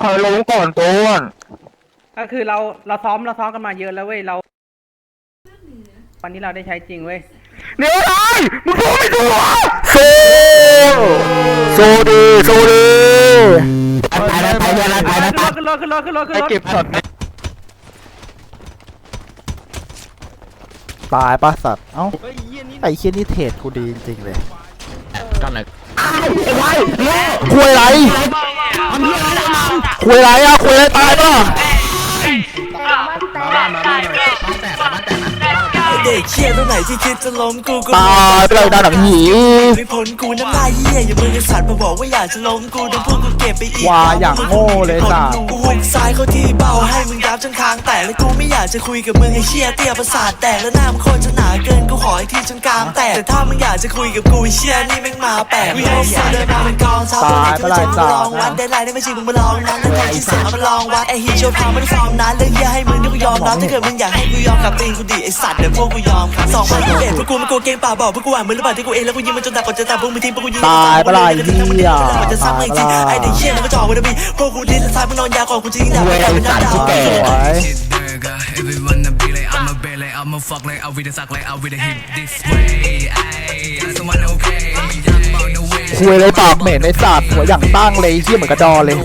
ใครล้มก่อนต้นก็คือเราเราซ้อมเราซ้อมกันมาเยอะแล้วเว้ยเรา วันนี้เราได้ใช้จริงเว้ยเดี๋ยวไอ้มึงพูดไม่ถูกเหรอโซโซดีโซดีไปแล้วไปแล้วไปแล้วขึ้นรถขึ้นรถขึ้นรถขึ้นรถขึ้นรถเก็บสดตายปะสัตว์ เอ้า ไอ้เคียนี่เทรดกูดีจริงๆเลยกันเลยคุยอะไร คุยอะไรอะคุยอะไรตายปะ เด็กเชี่ยตรงไหนที่คิดจะล้มกูกูตายไปเลยดาวหนังหีไม่พ้นกูน้ำลายเหี้ยอย่ามึงไอ้สัตว์มาบอกว่าอยากจะล้มกูโดนพวกกูเก็บไปอีกว่าอย่างโง่เลยสัตว์กูหุกซ้ายเข้าที่เบ้าให้มึงยับจนคางแตกแล้วกูไม่อยากจะคุยกับมึงไอ้เชี่ยเตี้ยประสาทแตกแล้วหน้ามึงโคตรจะหนาเกินกูขออีกทีจนกรามแตกแต่ถ้ามึงอยากจะคุยกับกูไอ้เชี่ยนี่แม่งมาแปลกกูยังไม่เดินมาเป็นกองทัพตายไปเลยมาสัลองตว์วัดได้ไรได้ไม่ใช่มึงมาลองนั้นแล้วแทนที่เสียงมาลองวัดไอ้ฮีโชว์พาวไม่ได้ฟอร์มนั้นเรื่องเหี้ยให้มึงที่กูยอมรับถ้าเกิดมึงอยากให้กูยอมกับตีนกูดิไอ้สัตว์เดี๋ยวพวกกูยอมครับสองพันยี่สิบเอ็ดพวกกูมันกูเกมป่าบอกพวกกูอ่านมือหรือเปล่าที่กูเองแล้วกูยิงมันจนตายก่อนจะตายพวกมึงทีมพวกกูยิงตายปะล่ะไอ้เหี้ยมันจะซ้ำอีกทีตายปะล่ะไอ้เด็กเชี่ยมันก็จ่อไว้นะพี่พวกกูดิ้นซ้ายมึงนอนยาก่อนกูจะยิงดาบไปกับมันดาบสวย Everyone a be like I'm a be like I'm a fuck like I'll be the suck like I'll be the hit this way Ayy someone okay อยากบอก the way คุยอะไรปากเหม็นไอ้สัตว์หัวอย่างตั้งเลยเฮียเหมือนกระดอเลย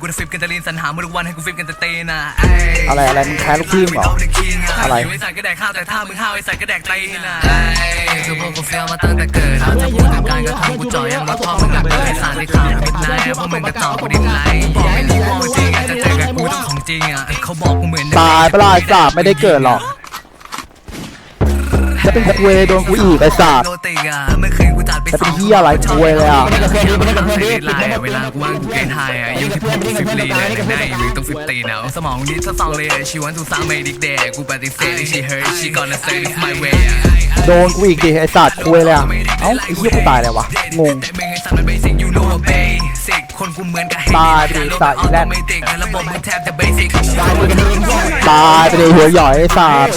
กูจะฟิปกันจะลีนสรรหามาทุกวันให้กูฟิปกันจะเตนะไอ้อะไรอะไรมึงแพ้ลูกทีมเหรออะไรไอ้สัตว์ก็แดกข้าวแต่ถ้ามึงห้าวไอ้สัตว์ก็แดกตีนะไอ้คือพวกกูเฟี้ยวมาตั้งแต่เกิดเอาจะพูดถึงการกระทำกูจ่อยังมาพ่อมึงกับไอ้สารที่ข่าวมิดไนท์พวกมึงก็ต่อกูดิ้นไลท์บอกไม่รู้ว่าจริงจะเจอกับกูต้องของจริงอะเขาบอกกูเหมือนตายปล่ะไอ้สัตว์ไม่ได้เกิดหรอกจะเป็นคุยโดนกูอีกไอ้สัตว์ โรติกอะเมื่อนกูจัดไปจะเป็นเหี้ยอะไรกูเว้ยเลยอะไม่ได้กับเพื่อนดิไม่ได้กับเพื่อนดิไลน์เวลากูว่างกูเกณฑ์ไฮอะยู่ที่พวกกูฟิฟตีเลยในในมึงต้องฟิฟตีเนะสมองนิดทดสองเลยชีวันทุกสร้างไม่ดิกเดกูปฏิเสธ she heard she gonna say this my way โดนกูอีกดิไอ้สัตว์คุยเลยอะเอ้าไอ้เหี้ยกูตายเลยวะงงตายไปดิสัตว์อีแลนด์ไม่ติดตายไปเลยหัวหย่อยไอ้สัตว์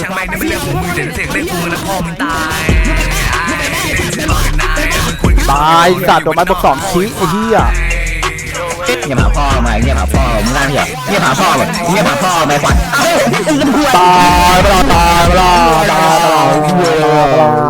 างแม่งนี่มันเรื่องของมึงแต่ถ้าเสียงเรื่องกูมึงแล้วพ่อมึงตายตายสัตว์โดนไม้บวกสองชี้ไอ้เหี้ยเงียบหาพ่อมาเงียบหาพ่อมึงนั่งอย่าเงียบหาพ่อแบบเงียบหาพ่อไปฝันตายไปละตายไปละตายไปละเหี้ยไปละ